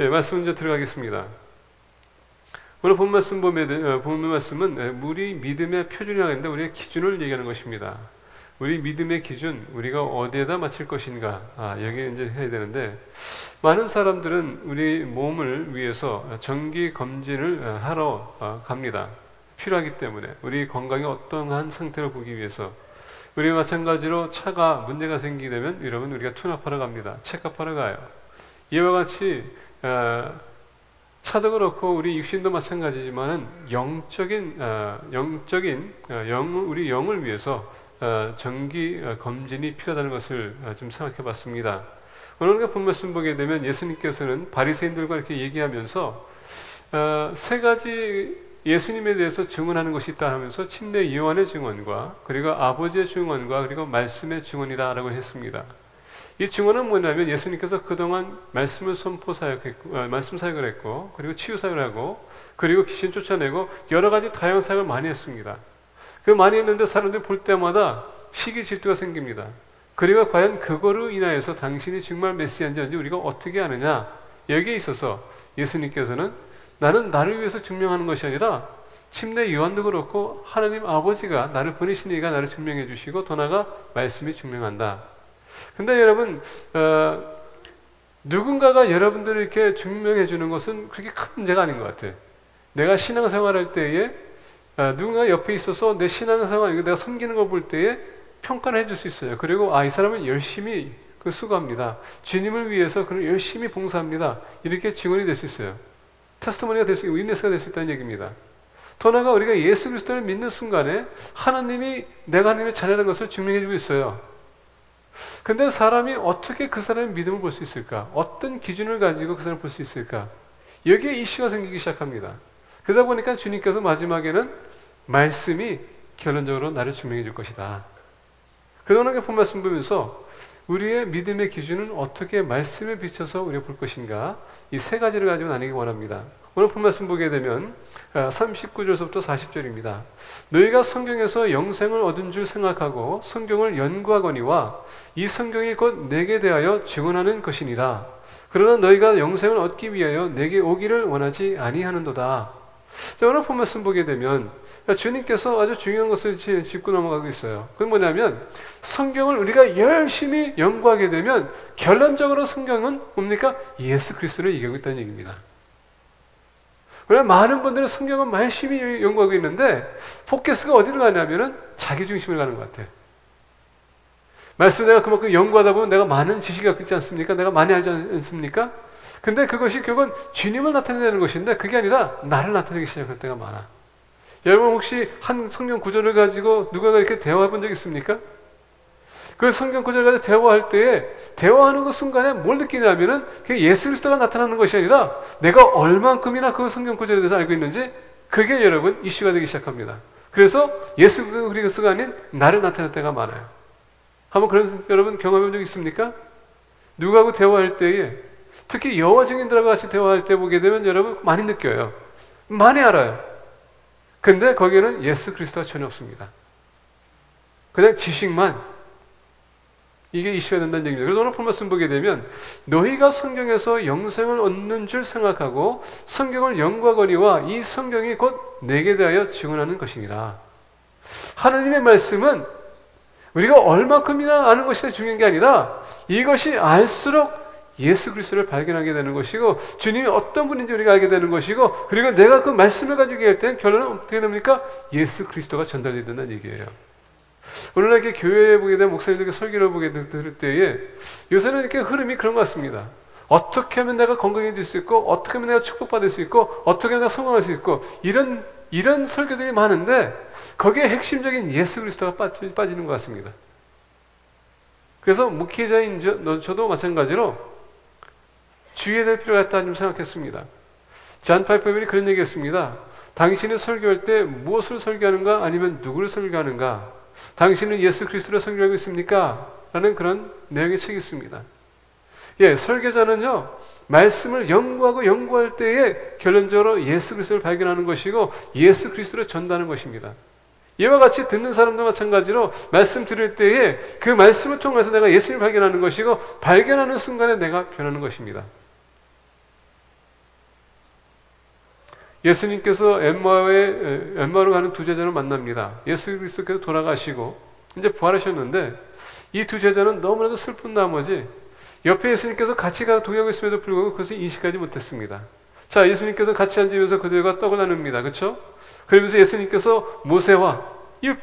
예, 말씀 이제 들어가겠습니다. 오늘 본 말씀 보면 어, 본 말씀은 예, 우리 믿음의 표준이라고 했는데 우리의 기준을 얘기하는 것입니다. 우리 믿음의 기준, 우리가 어디에다 맞출 것인가, 아, 여기 이제 해야 되는데, 많은 사람들은 우리 몸을 위해서 정기 검진을 어, 하러 어, 갑니다. 필요하기 때문에, 우리 건강이 어떠한 상태를 보기 위해서, 우리 마찬가지로 차가 문제가 생기게 되면, 여러분, 우리가 투납하러 갑니다. 체크하러 가요. 이와 같이, 어, 차도 그렇고 우리 육신도 마찬가지지만은 영적인 어, 영적인 어, 영 우리 영을 위해서 어, 정기 어, 검진이 필요하다는 것을 어, 좀 생각해봤습니다. 오늘 우리가 본 말씀 보게 되면 예수님께서는 바리새인들과 이렇게 얘기하면서 어, 세 가지 예수님에 대해서 증언하는 것이 있다 하면서 침례 요한의 증언과 그리고 아버지의 증언과 그리고 말씀의 증언이다라고 했습니다. 이 증언은 뭐냐면 예수님께서 그동안 말씀을 선포 사역했고 어, 말씀 사역을 했고 그리고 치유 사역을 하고 그리고 귀신 쫓아내고 여러 가지 다양한 사역을 많이 했습니다. 그 많이 했는데 사람들이 볼 때마다 시기 질투가 생깁니다. 그리고 과연 그거로 인하여서 당신이 정말 메시아인지 우리가 어떻게 아느냐 여기에 있어서 예수님께서는 나는 나를 위해서 증명하는 것이 아니라 침례 요한도 그렇고 하나님 아버지가 나를 보내신 이가 나를 증명해 주시고 더 나아가 말씀이 증명한다. 근데 여러분 어, 누군가가 여러분들을 이렇게 증명해 주는 것은 그렇게 큰 문제가 아닌 것 같아요. 내가 신앙생활할 때에 어, 누군가 옆에 있어서 내 신앙생활 내가 섬기는 걸 볼 때에 평가를 해줄 수 있어요. 그리고 아 이 사람은 열심히 그 수고합니다. 주님을 위해서 그는 열심히 봉사합니다. 이렇게 증언이 될 수 있어요. 테스트머니가 될 수, 있고 윈네스가 될 수 있다는 얘기입니다. 더 나아가 우리가 예수 그리스도를 믿는 순간에 하나님이 내가 하나님의 자녀라는 것을 증명해 주고 있어요. 근데 사람이 어떻게 그 사람의 믿음을 볼 수 있을까? 어떤 기준을 가지고 그 사람을 볼 수 있을까? 여기에 이슈가 생기기 시작합니다. 그러다 보니까 주님께서 마지막에는 말씀이 결론적으로 나를 증명해 줄 것이다. 그러나 본 말씀 보면서 우리의 믿음의 기준은 어떻게 말씀에 비춰서 우리가 볼 것인가? 이 세 가지를 가지고 나누기 원합니다. 오늘 본 말씀 보게 되면 39절부터 40절입니다. 너희가 성경에서 영생을 얻은 줄 생각하고 성경을 연구하거니와 이 성경이 곧 내게 대하여 증언하는 것이니라. 그러나 너희가 영생을 얻기 위하여 내게 오기를 원하지 아니하는도다. 자, 오늘 본 말씀 보게 되면 주님께서 아주 중요한 것을 짚고 넘어가고 있어요. 그건 뭐냐면 성경을 우리가 열심히 연구하게 되면 결론적으로 성경은 뭡니까? 예수 그리스도를 얘기하고 있다는 얘기입니다. 그래 많은 분들은 성경은 열심히 연구하고 있는데 포커스가 어디로 가냐면은 자기 중심으로 가는 것 같아요. 말씀 내가 그만큼 연구하다 보면 내가 많은 지식이 있지 않습니까? 내가 많이 알지 않습니까? 근데 그것이 결국은 주님을 나타내는 것인데 그게 아니라 나를 나타내기 시작할 때가 많아. 여러분 혹시 한 성경 구절을 가지고 누가 이렇게 대화해 본 적 있습니까? 그 성경 구절을 가지고 대화할 때에 대화하는 그 순간에 뭘 느끼냐면은 그게 예수 그리스도가 나타나는 것이 아니라 내가 얼만큼이나 그 성경 구절에 대해서 알고 있는지 그게 여러분 이슈가 되기 시작합니다. 그래서 예수 그리스도가 아닌 나를 나타낼 때가 많아요. 한번 그런 여러분 경험해 본적 있습니까? 누구하고 대화할 때에 특히 여호와 증인들하고 같이 대화할 때 보게 되면 여러분 많이 느껴요. 많이 알아요. 근데 거기에는 예수 그리스도가 전혀 없습니다. 그냥 지식만 이게 이슈가 된다는 얘기입니다. 그래서 오늘 말씀 보게 되면 너희가 성경에서 영생을 얻는 줄 생각하고 성경을 연구하거니와 이 성경이 곧 내게 대하여 증언하는 것이니라. 하나님의 말씀은 우리가 얼마큼이나 아는 것이 중요한 게 아니라 이것이 알수록 예수 그리스도를 발견하게 되는 것이고 주님이 어떤 분인지 우리가 알게 되는 것이고 그리고 내가 그 말씀을 가지고 얘기할 때는 결론은 어떻게 됩니까? 예수 그리스도가 전달이 된다는 얘기예요. 오늘날 이렇게 교회에 보게 되면 목사님들께 설교를 보게 될 때에 요새는 이렇게 흐름이 그런 것 같습니다. 어떻게 하면 내가 건강해질 수 있고 어떻게 하면 내가 축복받을 수 있고 어떻게 하면 내가 성공할 수 있고 이런 이런 설교들이 많은데 거기에 핵심적인 예수 그리스도가 빠지, 빠지는 것 같습니다. 그래서 목회자인 저, 저도 마찬가지로 주의해야 될 필요가 있다 좀 생각했습니다. 잔 파이퍼맨이 그런 얘기했습니다. 당신이 설교할 때 무엇을 설교하는가 아니면 누구를 설교하는가 당신은 예수 그리스도를 설교하고 있습니까? 라는 그런 내용의 책이 있습니다. 예, 설교자는요, 말씀을 연구하고 연구할 때에 결론적으로 예수 그리스도를 발견하는 것이고 예수 그리스도를 전다는 것입니다. 이와 같이 듣는 사람도 마찬가지로 말씀 들을 때에 그 말씀을 통해서 내가 예수님을 발견하는 것이고 발견하는 순간에 내가 변하는 것입니다. 예수님께서 엠마의 엠마로 가는 두 제자를 만납니다. 예수 그리스도께서 돌아가시고 이제 부활하셨는데 이 두 제자는 너무나도 슬픈 나머지 옆에 예수님께서 같이 가 동행하고 있음에도 불구하고 그것을 인식하지 못했습니다. 자, 예수님께서 같이 앉으면서 그들과 떡을 나눕니다. 그렇죠? 그러면서 예수님께서 모세와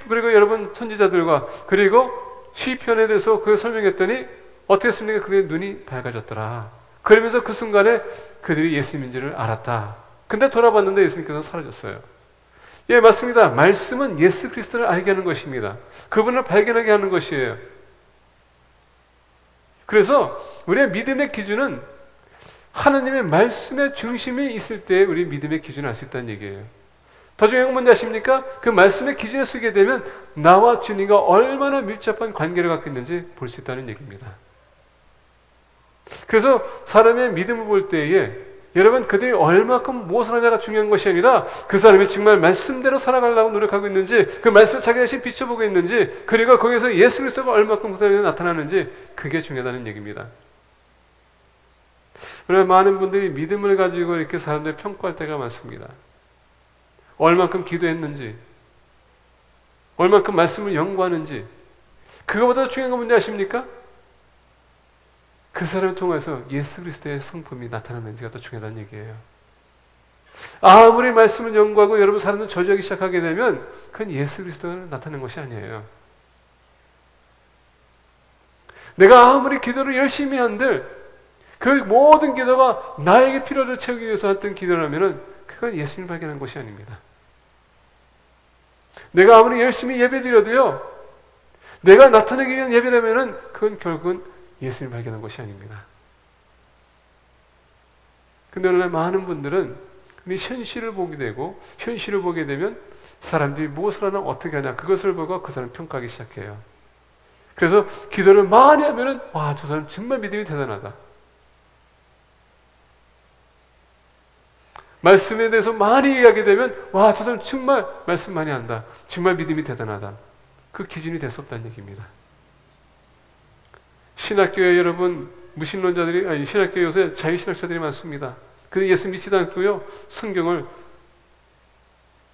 그리고 여러분 선지자들과 그리고 시편에 대해서 그 설명했더니 어떻게 했습니까? 그들의 눈이 밝아졌더라. 그러면서 그 순간에 그들이 예수님인지를 알았다. 근데 돌아봤는데 예수님께서 사라졌어요. 예, 맞습니다. 말씀은 예수 그리스도를 알게 하는 것입니다. 그분을 발견하게 하는 것이에요. 그래서 우리의 믿음의 기준은 하나님의 말씀의 중심이 있을 때 우리 믿음의 기준을 알 수 있다는 얘기예요. 더 중요한 건 뭔지 아십니까? 그 말씀의 기준에 쓰게 되면 나와 주님과 얼마나 밀접한 관계를 갖고 있는지 볼 수 있다는 얘기입니다. 그래서 사람의 믿음을 볼 때에 여러분 그들이 얼마큼 무엇을 하냐가 중요한 것이 아니라 그 사람이 정말 말씀대로 살아가려고 노력하고 있는지 그 말씀을 자기 자신 비춰보고 있는지 그리고 거기서 예수 그리스도가 얼마큼 그 사람에 나타나는지 그게 중요하다는 얘기입니다. 그래 많은 분들이 믿음을 가지고 이렇게 사람들 평가할 때가 많습니다. 얼만큼 기도했는지, 얼만큼 말씀을 연구하는지, 그거보다 중요한 건 뭔지 아십니까? 그 사람을 통해서 예수 그리스도의 성품이 나타나는지가 더 중요하다는 얘기예요. 아무리 말씀을 연구하고 여러분 사람들 저주하기 시작하게 되면 그건 예수 그리스도가 나타나는 것이 아니에요. 내가 아무리 기도를 열심히 한들 그 모든 기도가 나에게 필요를 채우기 위해서 했던 기도라면은 그건 예수님 발견한 것이 아닙니다. 내가 아무리 열심히 예배드려도요, 내가 나타내기 위한 예배라면은 그건 결국은 예수님 발견한 것이 아닙니다. 근데 오늘날 많은 분들은 현실을 보게 되고 현실을 보게 되면 사람들이 무엇을 하나 어떻게 하냐 그것을 보고 그 사람 평가하기 시작해요. 그래서 기도를 많이 하면은 와 저 사람 정말 믿음이 대단하다. 말씀에 대해서 많이 이야기하게 되면 와 저 사람 정말 말씀 많이 한다. 정말 믿음이 대단하다. 그 기준이 될 수 없다는 얘기입니다. 신학교에 여러분 무신론자들이 아니 신학교 요새 자유신학자들이 많습니다. 그 예수 믿지도 않고요 성경을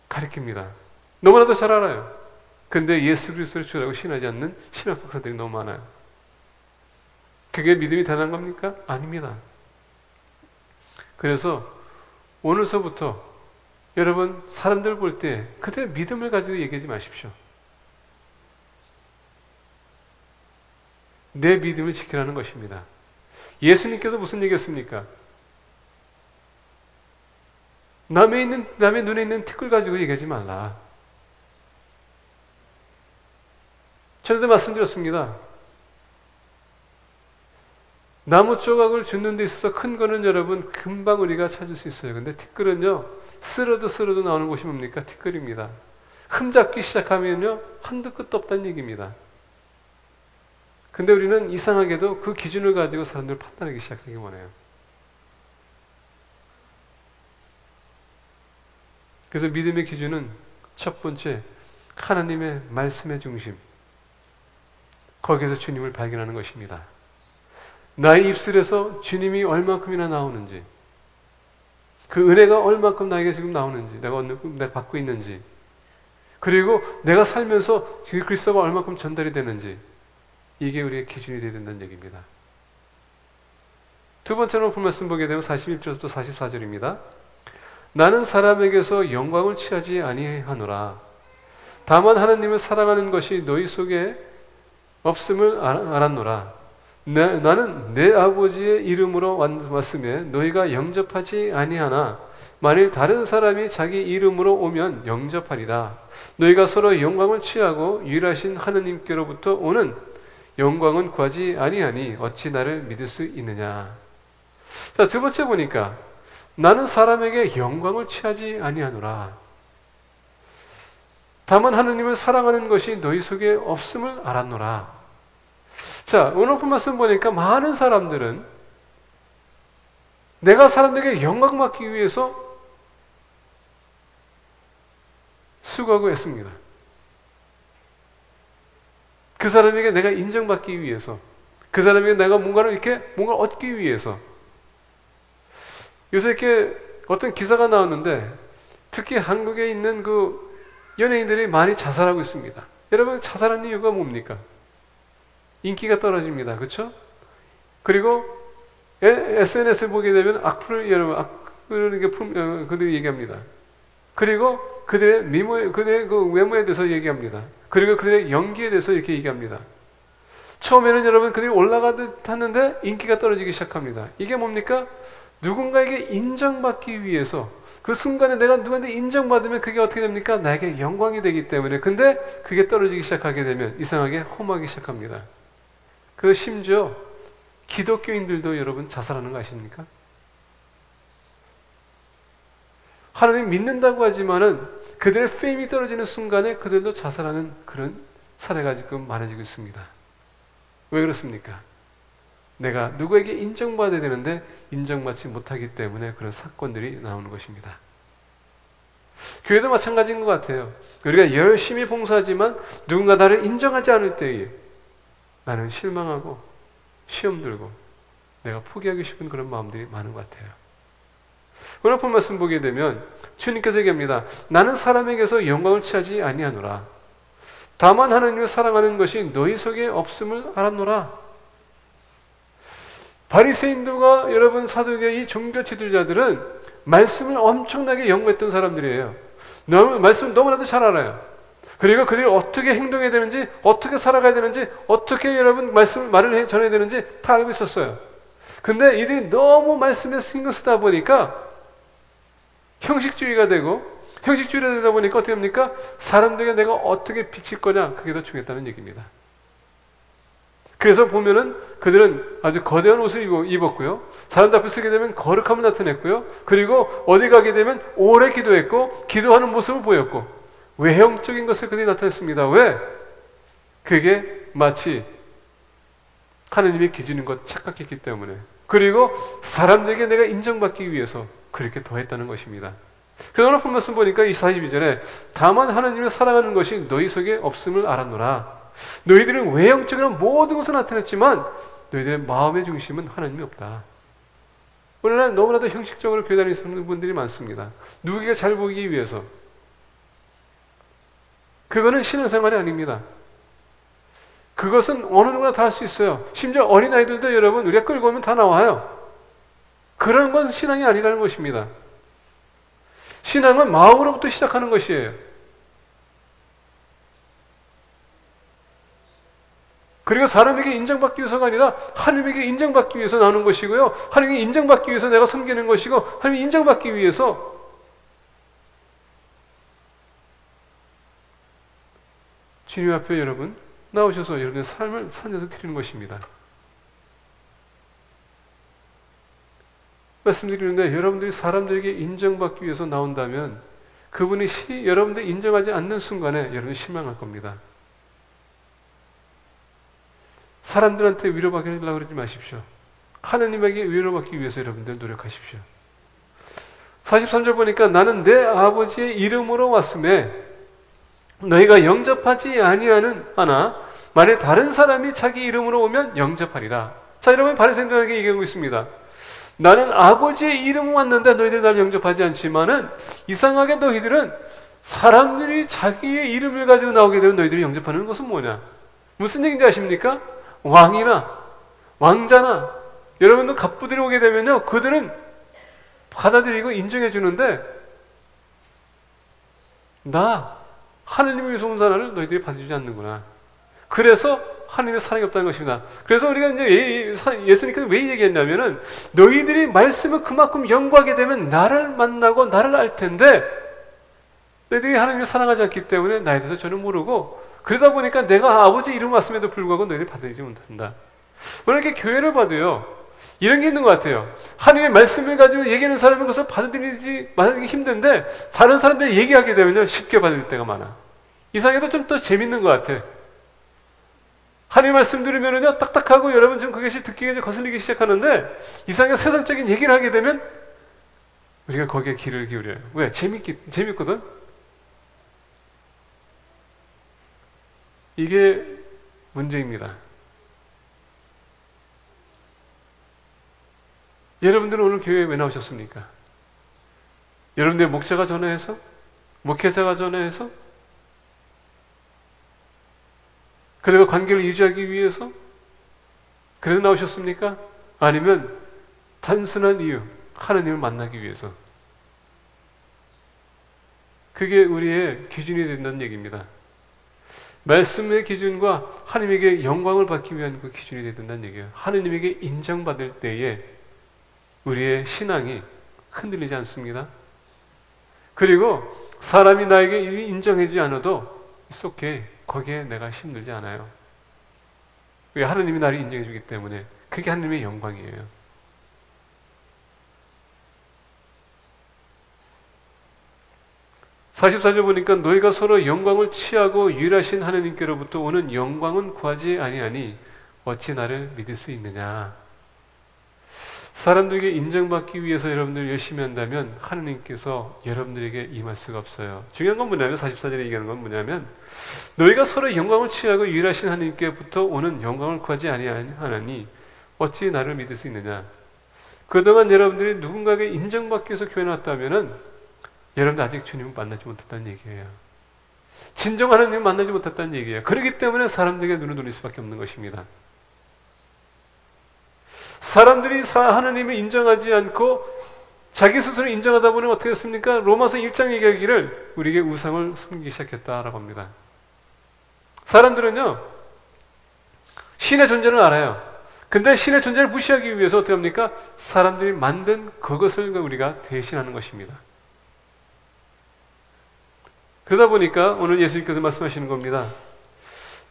가르칩니다. 너무나도 잘 알아요. 근데 예수 그리스도를 주라고 신하지 않는 신학 박사들이 너무 많아요. 그게 믿음이 대단한 겁니까? 아닙니다. 그래서 오늘서부터 여러분 사람들 볼 때 그때 믿음을 가지고 얘기하지 마십시오. 내 믿음을 지키라는 것입니다. 예수님께서 무슨 얘기했습니까? 남의 있는 남의 눈에 있는 티끌 가지고 얘기하지 말라. 전에도 말씀드렸습니다. 나무 조각을 줍는 데 있어서 큰 거는 여러분 금방 우리가 찾을 수 있어요. 근데 티끌은요, 쓸어도 쓸어도 나오는 곳이 뭡니까? 티끌입니다. 흠잡기 시작하면요, 한도 끝도 없다는 얘기입니다. 근데 우리는 이상하게도 그 기준을 가지고 사람들을 판단하기 시작하기 원해요. 그래서 믿음의 기준은 첫 번째, 하나님의 말씀의 중심. 거기에서 주님을 발견하는 것입니다. 나의 입술에서 주님이 얼마큼이나 나오는지, 그 은혜가 얼마큼 나에게 지금 나오는지, 내가 내가 받고 있는지, 그리고 내가 살면서 그리스도가 얼마큼 전달이 되는지, 이게 우리의 기준이 되야 된다는 얘기입니다. 두 번째로 본 말씀 보게 되면 41절부터 44절입니다. 나는 사람에게서 영광을 취하지 아니하노라. 다만 하나님을 사랑하는 것이 너희 속에 없음을 알았노라. 내, 나는 내 아버지의 이름으로 왔음에 너희가 영접하지 아니하나 만일 다른 사람이 자기 이름으로 오면 영접하리라. 너희가 서로 영광을 취하고 유일하신 하느님께로부터 오는 영광은 구하지 아니하니 어찌 나를 믿을 수 있느냐. 자, 두 번째 보니까 나는 사람에게 영광을 취하지 아니하노라. 다만 하느님을 사랑하는 것이 너희 속에 없음을 알았노라. 자, 오늘 본 말씀 보니까 많은 사람들은 내가 사람들에게 영광 받기 위해서 수고하고 했습니다. 그 사람에게 내가 인정받기 위해서, 그 사람에게 내가 뭔가를 이렇게 뭔가 얻기 위해서. 요새 이렇게 어떤 기사가 나왔는데 특히 한국에 있는 그 연예인들이 많이 자살하고 있습니다. 여러분 자살하는 이유가 뭡니까? 인기가 떨어집니다. 그렇죠? 그리고 SNS를 보게 되면 악플을 여러분 악플을 품, 어, 그들이 얘기합니다. 그리고 그들의 미모, 그들의 그 외모에 대해서 얘기합니다. 그리고 그들의 연기에 대해서 이렇게 얘기합니다. 처음에는 여러분 그들이 올라가듯 하는데 인기가 떨어지기 시작합니다. 이게 뭡니까? 누군가에게 인정받기 위해서 그 순간에 내가 누구한테 인정받으면 그게 어떻게 됩니까? 나에게 영광이 되기 때문에 근데 그게 떨어지기 시작하게 되면 이상하게 험하기 시작합니다. 그리고 심지어 기독교인들도 여러분 자살하는 거 아십니까? 하나님 믿는다고 하지만은 그들의 페임이 떨어지는 순간에 그들도 자살하는 그런 사례가 지금 많아지고 있습니다. 왜 그렇습니까? 내가 누구에게 인정받아야 되는데 인정받지 못하기 때문에 그런 사건들이 나오는 것입니다. 교회도 마찬가지인 것 같아요. 우리가 열심히 봉사하지만 누군가 나를 인정하지 않을 때에 나는 실망하고 시험 들고 내가 포기하기 싶은 그런 마음들이 많은 것 같아요. 오늘 본 말씀 보게 되면 주님께서 얘기합니다. 나는 사람에게서 영광을 취하지 아니하노라. 다만 하나님을 사랑하는 것이 너희 속에 없음을 알았노라. 바리새인들과 여러분 사두개 이 종교 지도자들은 말씀을 엄청나게 연구했던 사람들이에요. 너무 말씀 너무나도 잘 알아요. 그리고 그들이 어떻게 행동해야 되는지, 어떻게 살아가야 되는지, 어떻게 여러분 말씀 말을 전해야 되는지 다 알고 있었어요. 근데 이들이 너무 말씀에 신경 쓰다 보니까 형식주의가 되고 형식주의가 되다 보니까 어떻게 합니까? 사람들에게 내가 어떻게 비칠 거냐 그게 더 중요했다는 얘기입니다. 그래서 보면은 그들은 아주 거대한 옷을 입었고요. 사람들 앞에 서게 되면 거룩함을 나타냈고요. 그리고 어디 가게 되면 오래 기도했고 기도하는 모습을 보였고 외형적인 것을 그들이 나타냈습니다. 왜? 그게 마치 하느님의 기준인 것 착각했기 때문에 그리고 사람들에게 내가 인정받기 위해서 그렇게 더했다는 것입니다. 그래서 오늘 본 말씀 보니까 이 42절에 다만 하느님을 사랑하는 것이 너희 속에 없음을 알았노라. 너희들은 외형적으로 모든 것을 나타냈지만 너희들의 마음의 중심은 하나님이 없다. 오늘날 너무나도 형식적으로 교단에 있는 분들이 많습니다. 누구에게 잘 보이기 위해서. 그거는 신앙생활이 아닙니다. 그것은 어느 누구나 다 할 수 있어요. 심지어 어린아이들도 여러분 우리가 끌고 오면 다 나와요. 그런 건 신앙이 아니라는 것입니다. 신앙은 마음으로부터 시작하는 것이에요. 그리고 사람에게 인정받기 위해서가 아니라 하나님에게 인정받기 위해서 나오는 것이고요. 하나님께 인정받기 위해서 내가 섬기는 것이고 하나님 인정받기 위해서 주님 앞에 여러분 나오셔서 여러분의 삶을 살려서 드리는 것입니다. 말씀드리는데 여러분들이 사람들에게 인정받기 위해서 나온다면 그분이 시, 여러분들 인정하지 않는 순간에 여러분이 실망할 겁니다. 사람들한테 위로받으려고 그러지 마십시오. 하나님에게 위로받기 위해서 여러분들 노력하십시오. 43절 보니까 나는 내 아버지의 이름으로 왔음에 너희가 영접하지 아니하는 하나 만약 다른 사람이 자기 이름으로 오면 영접하리라. 자 여러분 바리새인들에게 얘기하고 있습니다. 나는 아버지의 이름 왔는데 너희들 나를 영접하지 않지만은 이상하게 너희들은 사람들이 자기의 이름을 가지고 나오게 되면 너희들이 영접하는 것은 뭐냐? 무슨 얘기인지 아십니까? 왕이나 왕자나 여러분들 갑부들이 오게 되면요 그들은 받아들이고 인정해 주는데 나 하느님을 위해서 온 사람을 너희들이 받아주지 않는구나. 그래서 하나님의 사랑이 없다는 것입니다. 그래서 우리가 이제 예수님께서 왜 얘기했냐면은 너희들이 말씀을 그만큼 연구하게 되면 나를 만나고 나를 알 텐데 너희들이 하나님을 사랑하지 않기 때문에 나에 대해서 저는 모르고 그러다 보니까 내가 아버지 이름 왔음에도 불구하고 너희들이 받아들이지 못한다. 오늘 이렇게 교회를 봐도요. 이런 게 있는 것 같아요. 하나님의 말씀을 가지고 얘기하는 사람은 그것을 받아들이지, 받아들이기 힘든데, 다른 사람들이 얘기하게 되면요, 쉽게 받아들일 때가 많아. 이상해도 좀 더 재밌는 것 같아. 하나님 말씀 들으면은요, 딱딱하고 여러분 좀 그것이 듣기가 거슬리기 시작하는데, 이상하게 세상적인 얘기를 하게 되면, 우리가 거기에 귀를 기울여요. 왜? 재밌기, 재밌거든? 이게 문제입니다. 여러분들은 오늘 교회에 왜 나오셨습니까? 여러분들 목자가 전화해서? 목회자가 전화해서? 그리고 관계를 유지하기 위해서? 그래서 나오셨습니까? 아니면 단순한 이유, 하나님을 만나기 위해서. 그게 우리의 기준이 된다는 얘기입니다. 말씀의 기준과 하나님에게 영광을 받기 위한 그 기준이 된다는 얘기예요. 하나님에게 인정받을 때에 우리의 신앙이 흔들리지 않습니다. 그리고 사람이 나에게 인정해주지 않아도 속해 거기에 내가 힘들지 않아요. 왜 하나님이 나를 인정해 주기 때문에 그게 하나님의 영광이에요. 사십절 보니까 너희가 서로 영광을 취하고 유일하신 하나님께로부터 오는 영광은 구하지 아니하니 어찌 나를 믿을 수 있느냐. 사람들에게 인정받기 위해서 여러분들 열심히 한다면 하느님께서 여러분들에게 임할 수가 없어요. 중요한 건 뭐냐면 44절에 얘기하는 건 뭐냐면 너희가 서로 영광을 취하고 유일하신 하나님께부터 오는 영광을 구하지 아니하니 어찌 나를 믿을 수 있느냐. 그동안 여러분들이 누군가에게 인정받기 위해서 교회 나왔다면은 여러분들 아직 주님을 만나지 못했다는 얘기예요. 진정 하나님을 만나지 못했다는 얘기예요. 그렇기 때문에 사람들에게 눈을 돌릴 수밖에 없는 것입니다. 사람들이 하나님을 인정하지 않고 자기 스스로 인정하다 보니 어떻게 됐습니까? 로마서 1장 얘기하기를 우리에게 우상을 숨기기 시작했다라고 합니다. 사람들은요, 신의 존재를 알아요. 근데 신의 존재를 무시하기 위해서 어떻게 합니까? 사람들이 만든 그것을 우리가 대신하는 것입니다. 그러다 보니까 오늘 예수님께서 말씀하시는 겁니다.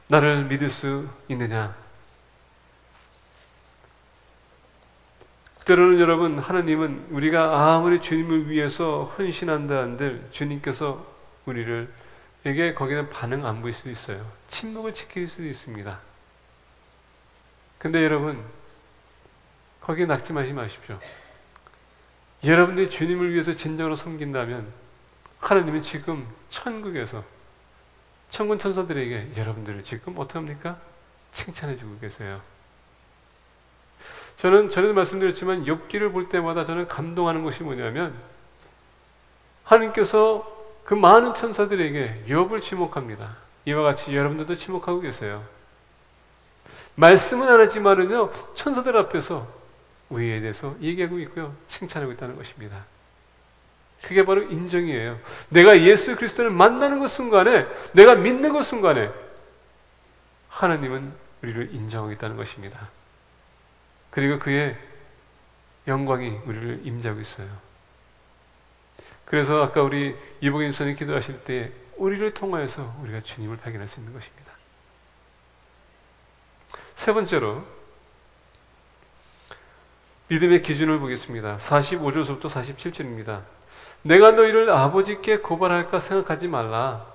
나를 믿을 수 있느냐? 때로는 여러분 하나님은 우리가 아무리 주님을 위해서 헌신한다 한들 주님께서 우리를 에게 거기는 반응 안 보일 수도 있어요. 침묵을 지킬 수도 있습니다. 근데 여러분 거기에 낙심하지 마십시오. 여러분들이 주님을 위해서 진정으로 섬긴다면 하나님은 지금 천국에서 천군 천사들에게 여러분들을 지금 어떡합니까? 칭찬해 주고 계세요. 저는 전에도 말씀드렸지만 욥기를 볼 때마다 저는 감동하는 것이 뭐냐면 하나님께서 그 많은 천사들에게 욥을 지목합니다. 이와 같이 여러분들도 지목하고 계세요. 말씀은 안 하지만은요 천사들 앞에서 우리에 대해서 얘기하고 있고요 칭찬하고 있다는 것입니다. 그게 바로 인정이에요. 내가 예수 그리스도를 만나는 것 순간에 내가 믿는 것 순간에 하나님은 우리를 인정하고 있다는 것입니다. 그리고 그의 영광이 우리를 임재하고 있어요. 그래서 아까 우리 이복인 선생님 기도하실 때 우리를 통하여서 우리가 주님을 발견할 수 있는 것입니다. 세 번째로 믿음의 기준을 보겠습니다. 45절부터 47절입니다. 내가 너희를 아버지께 고발할까 생각하지 말라.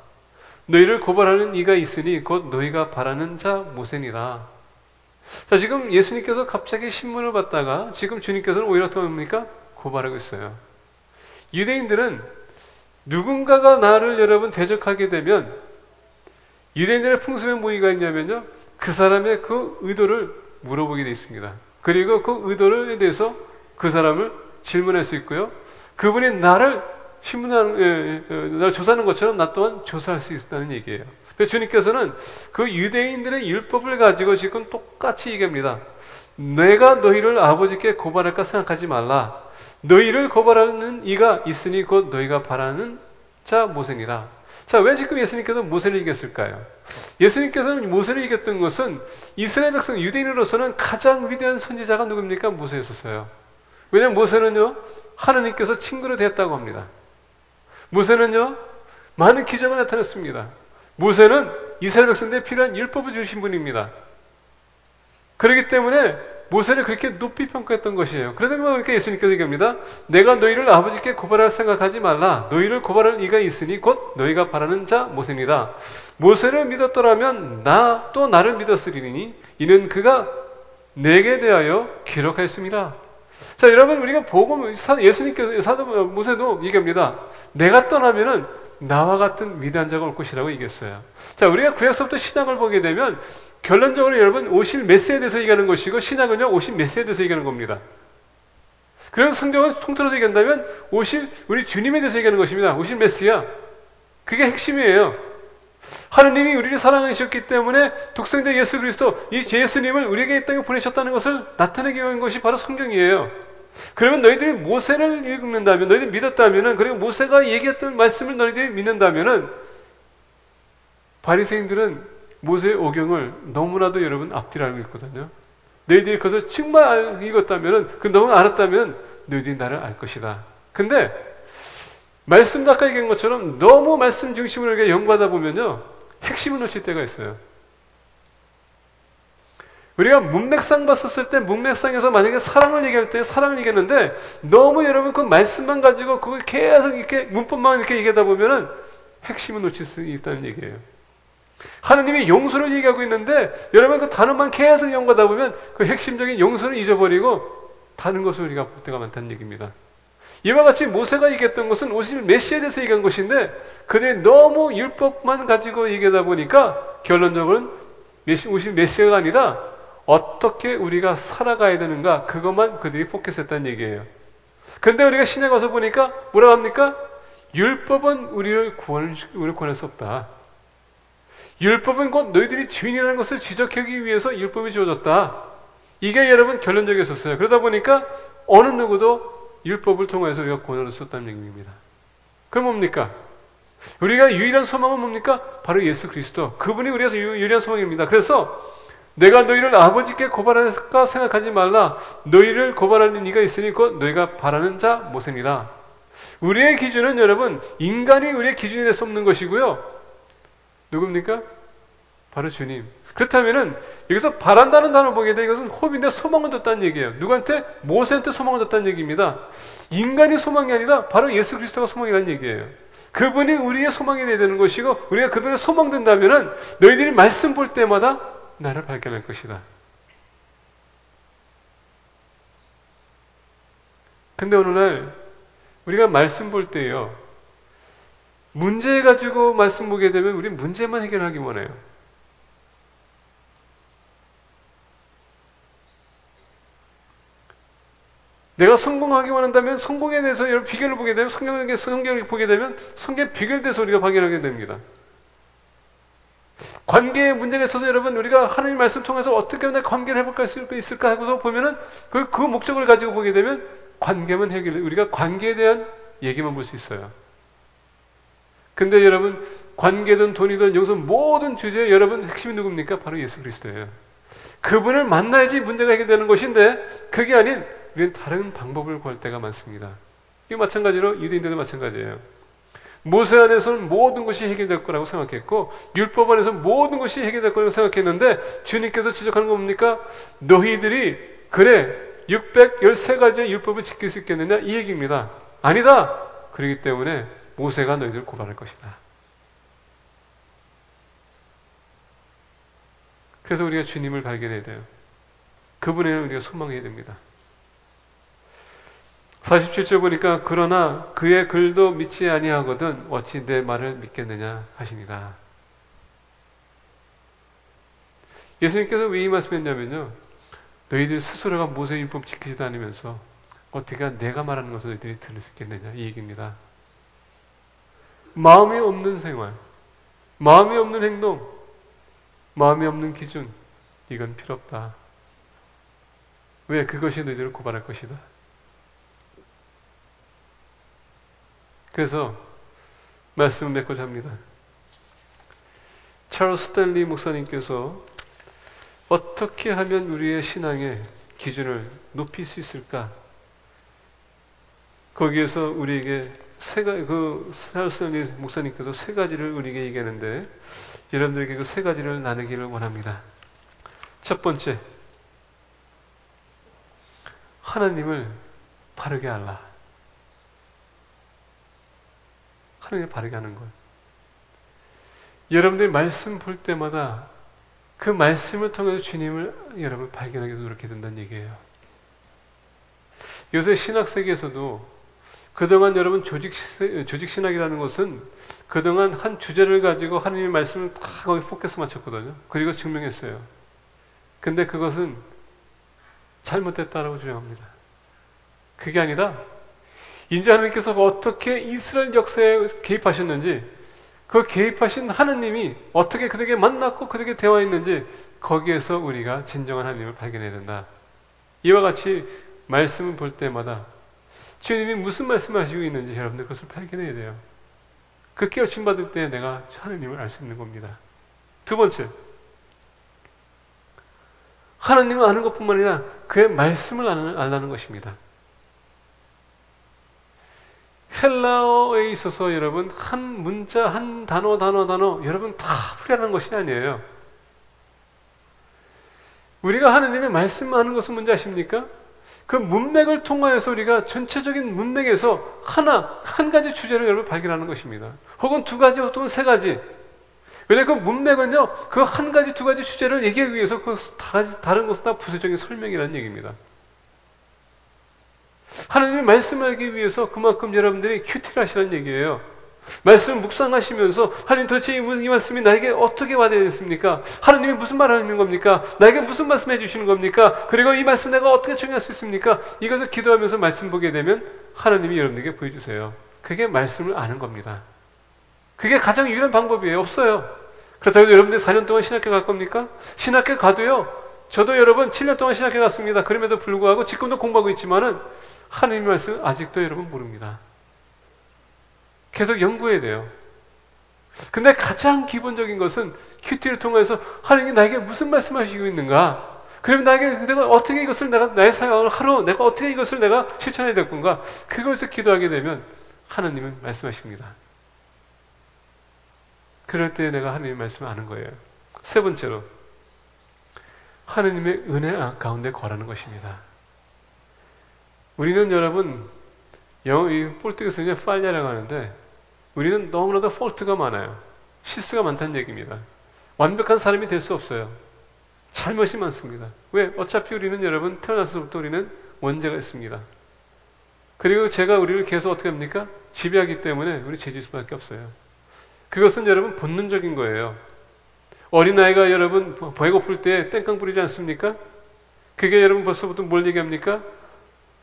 너희를 고발하는 이가 있으니 곧 너희가 바라는 자 모세니라. 자, 지금 예수님께서 갑자기 신문을 받다가 지금 주님께서는 오히려 어떻게 합니까? 고발하고 있어요. 유대인들은 누군가가 나를 여러분 대적하게 되면 유대인들의 풍습에 뭐가 있냐면요. 그 사람의 그 의도를 물어보게 되어 있습니다. 그리고 그 의도에 대해서 그 사람을 질문할 수 있고요. 그분이 나를 신문하는, 예, 예, 예, 나를 조사하는 것처럼 나 또한 조사할 수 있다는 얘기예요. 그래서 주님께서는 그 유대인들의 율법을 가지고 지금 똑같이 얘기합니다. 내가 너희를 아버지께 고발할까 생각하지 말라. 너희를 고발하는 이가 있으니 곧 너희가 바라는 자 모세니라. 자, 왜 지금 예수님께서 모세를 이겼을까요? 예수님께서는 모세를 이겼던 것은 이스라엘 백성 유대인으로서는 가장 위대한 선지자가 누굽니까? 모세였었어요. 왜냐하면 모세는요, 하나님께서 친구로 되었다고 합니다. 모세는요, 많은 기적을 나타냈습니다. 모세는 이스라엘 백성들에 필요한 율법을 주신 분입니다. 그렇기 때문에 모세를 그렇게 높이 평가했던 것이에요. 그러다 보니까 예수님께서 얘기합니다. 내가 너희를 아버지께 고발할 생각하지 말라. 너희를 고발할 이가 있으니 곧 너희가 바라는 자 모세입니다. 모세를 믿었더라면 나 또 나를 믿었으리니 이는 그가 내게 대하여 기록하였습니다. 자, 여러분 우리가 복음 예수님께서 사도 모세도 얘기합니다. 내가 떠나면은 나와 같은 위대한 자가 올 것이라고 얘기했어요. 자, 우리가 구약서부터 신학을 보게 되면 결론적으로 여러분 오실 메시에 대해서 얘기하는 것이고 신학은요 오실 메시에 대해서 얘기하는 겁니다. 그래서 성경은 통틀어서 얘기한다면 오실 우리 주님에 대해서 얘기하는 것입니다. 오실 메시아. 그게 핵심이에요. 하느님이 우리를 사랑하셨기 때문에 독생자 예수 그리스도 이 예수님을 우리에게 이 땅에 보내셨다는 것을 나타내기 위한 것이 바로 성경이에요. 그러면 너희들이 모세를 읽는다면 너희들이 믿었다면은 그리고 모세가 얘기했던 말씀을 너희들이 믿는다면은 바리새인들은 모세의 오경을 너무나도 여러분 앞뒤로 알고 있거든요. 너희들이 그것을 정말 읽었다면은 그 너무 알았다면 너희들이 나를 알 것이다. 근데 말씀 아까 얘기한 것처럼 너무 말씀 중심으로 연구하다 보면요 핵심을 놓칠 때가 있어요. 우리가 문맥상 봤었을 때 문맥상에서 만약에 사랑을 얘기할 때 사랑을 얘기했는데 너무 여러분 그 말씀만 가지고 그걸 계속 이렇게 문법만 이렇게 얘기하다 보면은 핵심을 놓칠 수 있다는 얘기예요. 하느님이 용서를 얘기하고 있는데 여러분 그 단어만 계속 연구하다 보면 그 핵심적인 용서를 잊어버리고 다른 것을 우리가 볼 때가 많다는 얘기입니다. 이와 같이 모세가 얘기했던 것은 오실 메시아에 대해서 얘기한 것인데 그에 너무 율법만 가지고 얘기하다 보니까 결론적으로는 오실 메시아가 아니라 어떻게 우리가 살아가야 되는가 그것만 그들이 포커스했다는 얘기예요. 근데 우리가 신에 가서 보니까 뭐라고 합니까? 율법은 우리를 구원 우리를 구원할 수 없다. 율법은 곧 너희들이 주인이라는 것을 지적하기 위해서 율법이 주어졌다. 이게 여러분 결론적이었었어요. 그러다 보니까 어느 누구도 율법을 통해서 우리가 구원을 얻었다는 얘기입니다. 그럼 뭡니까? 우리가 유일한 소망은 뭡니까? 바로 예수 그리스도. 그분이 우리에서 유일한 소망입니다. 그래서 내가 너희를 아버지께 고발할까 생각하지 말라. 너희를 고발하는 이가 있으니 곧 너희가 바라는 자 모세니라. 우리의 기준은 여러분 인간이 우리의 기준이 될 수 없는 것이고요. 누굽니까? 바로 주님. 그렇다면은 여기서 바란다는 단어 보게 돼 이것은 호흡인데 소망을 뒀다는 얘기예요. 누구한테 모세한테 소망을 뒀다는 얘기입니다. 인간이 소망이 아니라 바로 예수 그리스도가 소망이라는 얘기예요. 그분이 우리의 소망이 돼야 되는 것이고 우리가 그분의 소망된다면은 너희들이 말씀 볼 때마다 나를 발견할 것이다. 근데 오늘날 우리가 말씀 볼 때요. 문제 가지고 말씀 보게 되면 우리 문제만 해결하기 원해요. 내가 성공하기 원한다면 성공에 대해서 비결을 보게 되면 성경에 성경을 보게 되면 성경 비결돼서 우리가 발견하게 됩니다. 관계에 문제가 있어서 여러분 우리가 하나님 말씀 통해서 어떻게 하면 관계를 회복할 수 있을까 하고서 보면은 그, 그 목적을 가지고 보게 되면 관계만 해결 우리가 관계에 대한 얘기만 볼 수 있어요. 근데 여러분 관계든 돈이든 여기서 모든 주제에 여러분 핵심이 누굽니까? 바로 예수 그리스도예요. 그분을 만나야지 문제가 해결되는 것인데 그게 아닌 우리는 다른 방법을 구할 때가 많습니다. 이 마찬가지로 유대인들도 마찬가지예요. 모세 안에서는 모든 것이 해결될 거라고 생각했고 율법 안에서 모든 것이 해결될 거라고 생각했는데 주님께서 지적하는 건 뭡니까? 너희들이 그래 613가지의 율법을 지킬 수 있겠느냐 이 얘기입니다. 아니다. 그렇기 때문에 모세가 너희들을 고발할 것이다. 그래서 우리가 주님을 발견해야 돼요. 그분에는 우리가 소망해야 됩니다. 47절 보니까 그러나 그의 글도 믿지 아니하거든 어찌 내 말을 믿겠느냐 하시니라. 예수님께서 왜 이 말씀했냐면요. 너희들 스스로가 모세 율법 지키지도 않으면서 어떻게 내가 말하는 것을 너희들이 들을 수 있겠느냐 이 얘기입니다. 마음이 없는 생활, 마음이 없는 행동, 마음이 없는 기준 이건 필요 없다. 왜 그것이 너희들을 고발할 것이다. 그래서 말씀을 맺고자 합니다. 찰스 스탠리 목사님께서 어떻게 하면 우리의 신앙의 기준을 높일 수 있을까? 거기에서 우리에게 세 가지, 그, 찰스 스탠리 목사님께서 세 가지를 우리에게 얘기하는데, 여러분들에게 그 세 가지를 나누기를 원합니다. 첫 번째, 하나님을 바르게 알라. 하나님을 바르게 하는 거예요. 여러분들이 말씀 볼 때마다 그 말씀을 통해서 주님을 여러분 발견하게 노력해야 된다는 얘기예요. 요새 신학 세계에서도 그동안 여러분 조직, 조직 신학이라는 것은 그동안 한 주제를 가지고 하나님의 말씀을 다 거기 포커스 맞췄거든요. 그리고 증명했어요. 근데 그것은 잘못됐다라고 주장합니다. 그게 아니라 이제 하나님께서 어떻게 이스라엘 역사에 개입하셨는지 그 개입하신 하느님이 어떻게 그들에게 만났고 그들에게 대화했는지 거기에서 우리가 진정한 하나님을 발견해야 된다. 이와 같이 말씀을 볼 때마다 주님이 무슨 말씀을 하시고 있는지 여러분들 그것을 발견해야 돼요. 그 깨우침 받을 때 내가 하나님을 알 수 있는 겁니다. 두 번째, 하나님을 아는 것뿐만 아니라 그의 말씀을 아는, 알라는 것입니다. 헬라어에 있어서 여러분 한 문자 한 단어 단어 단어 여러분 다 풀이하는 것이 아니에요. 우리가 하나님의 말씀하는 것은 뭔지 아십니까? 그 문맥을 통하여서 우리가 전체적인 문맥에서 하나 한 가지 주제를 여러분 발견하는 것입니다. 혹은 두 가지 혹은 세 가지. 왜냐 그 문맥은요 그 한 가지 두 가지 주제를 얘기하기 위해서 그 다, 다른 것은 다 부수적인 설명이라는 얘기입니다. 하나님의 말씀을 알기 위해서 그만큼 여러분들이 큐티를 하시라는 얘기예요. 말씀을 묵상하시면서 하나님 도대체 이, 이 말씀이 나에게 어떻게 와닿습니까? 하나님이 무슨 말 하는 겁니까? 나에게 무슨 말씀 해주시는 겁니까? 그리고 이 말씀 내가 어떻게 정의할 수 있습니까? 이것을 기도하면서 말씀 보게 되면 하나님이 여러분에게 보여주세요. 그게 말씀을 아는 겁니다. 그게 가장 유일한 방법이에요. 없어요. 그렇다고 여러분들 4년 동안 신학교 갈 겁니까? 신학교 가도요. 저도 여러분 7년 동안 신학교 갔습니다. 그럼에도 불구하고 지금도 공부하고 있지만은 하나님의 말씀 아직도 여러분 모릅니다. 계속 연구해야 돼요. 근데 가장 기본적인 것은 큐티를 통해서 하나님이 나에게 무슨 말씀하시고 있는가? 그러면 나에게 내가 어떻게 이것을 내가 나의 사역을 하루 내가 어떻게 이것을 내가 실천해야 될 건가? 그것을 기도하게 되면 하나님은 말씀하십니다. 그럴 때 내가 하나님의 말씀을 아는 거예요. 세 번째로 하나님의 은혜 가운데 거라는 것입니다. 우리는 여러분 영어 이 폴트에서는 팔냐라고 하는데 우리는 너무나도 폴트가 많아요. 실수가 많다는 얘기입니다. 완벽한 사람이 될 수 없어요. 잘못이 많습니다. 왜? 어차피 우리는 여러분 태어나서부터 우리는 원죄가 있습니다. 그리고 제가 우리를 계속 어떻게 합니까? 지배하기 때문에 우리 죄질 수밖에 없어요. 그것은 여러분 본능적인 거예요. 어린아이가 여러분 배고플 때 땡깡 부리지 않습니까? 그게 여러분 벌써부터 뭘 얘기합니까?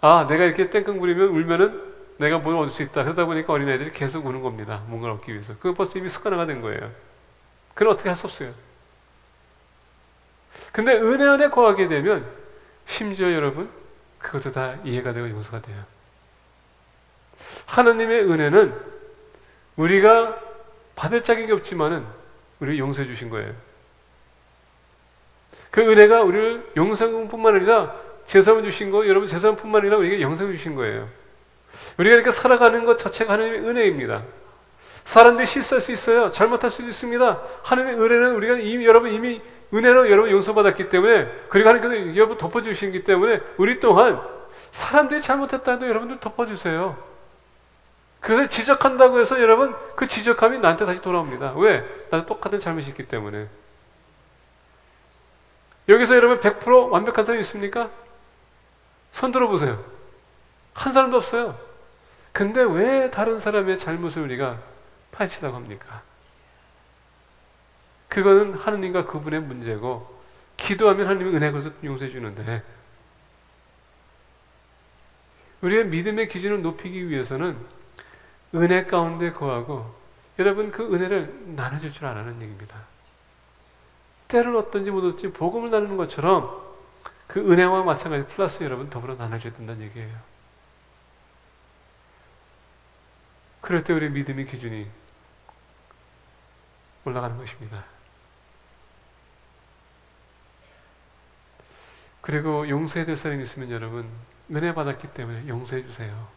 아, 내가 이렇게 땡깡 부리면 울면은 내가 뭘 얻을 수 있다. 그러다 보니까 어린아이들이 계속 우는 겁니다. 뭔가를 얻기 위해서. 그거 벌써 이미 습관화가 된 거예요. 그건 어떻게 할 수 없어요. 근데 은혜 안에 거하게 되면 심지어 여러분 그것도 다 이해가 되고 용서가 돼요. 하나님의 은혜는 우리가 받을 자격이 없지만은 우리 용서해 주신 거예요. 그 은혜가 우리를 용서뿐만 아니라 제사만 주신 거, 여러분 제사뿐만 아니라 우리에게 영생을 주신 거예요. 우리가 이렇게 살아가는 것 자체가 하나님의 은혜입니다. 사람들이 실수할 수 있어요. 잘못할 수도 있습니다. 하나님의 은혜는 우리가 이미 여러분 이미 은혜로 여러분 용서받았기 때문에 그리고 하나님께서 여러분 덮어주시기 때문에 우리 또한 사람들이 잘못했다 해도 여러분들 덮어주세요. 그래서 지적한다고 해서 여러분 그 지적함이 나한테 다시 돌아옵니다. 왜? 나도 똑같은 잘못이 있기 때문에. 여기서 여러분 100% 완벽한 사람이 있습니까? 손 들어보세요. 한 사람도 없어요. 근데 왜 다른 사람의 잘못을 우리가 파헤치라고 합니까? 그거는 하느님과 그분의 문제고 기도하면 하느님이 은혜 그것을 용서해 주는데 우리의 믿음의 기준을 높이기 위해서는 은혜 가운데 거하고 여러분 그 은혜를 나눠줄 줄 알아는 얘기입니다. 때를 얻든지 못 얻든지 복음을 나누는 것처럼 그 은혜와 마찬가지 플러스 여러분 더불어 나눠줘야 된다는 얘기예요. 그럴 때 우리 믿음의 기준이 올라가는 것입니다. 그리고 용서해야 될 사람이 있으면 여러분 은혜 받았기 때문에 용서해 주세요.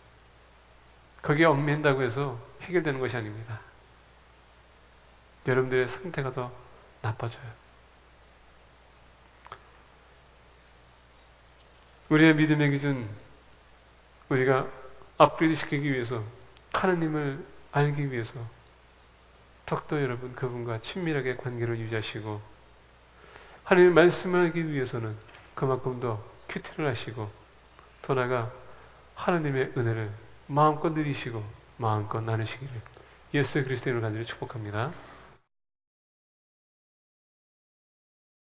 거기에 얽매인다고 해서 해결되는 것이 아닙니다. 여러분들의 상태가 더 나빠져요. 우리의 믿음의 기준 우리가 업그레이드 시키기 위해서 하나님을 알기 위해서 덕도 여러분 그분과 친밀하게 관계를 유지하시고 하나님의 말씀을 알기 위해서는 그만큼 더 큐티를 하시고 더 나아가 하나님의 은혜를 마음껏 누리시고 마음껏 나누시기를 예수 그리스도인을 간절히 축복합니다.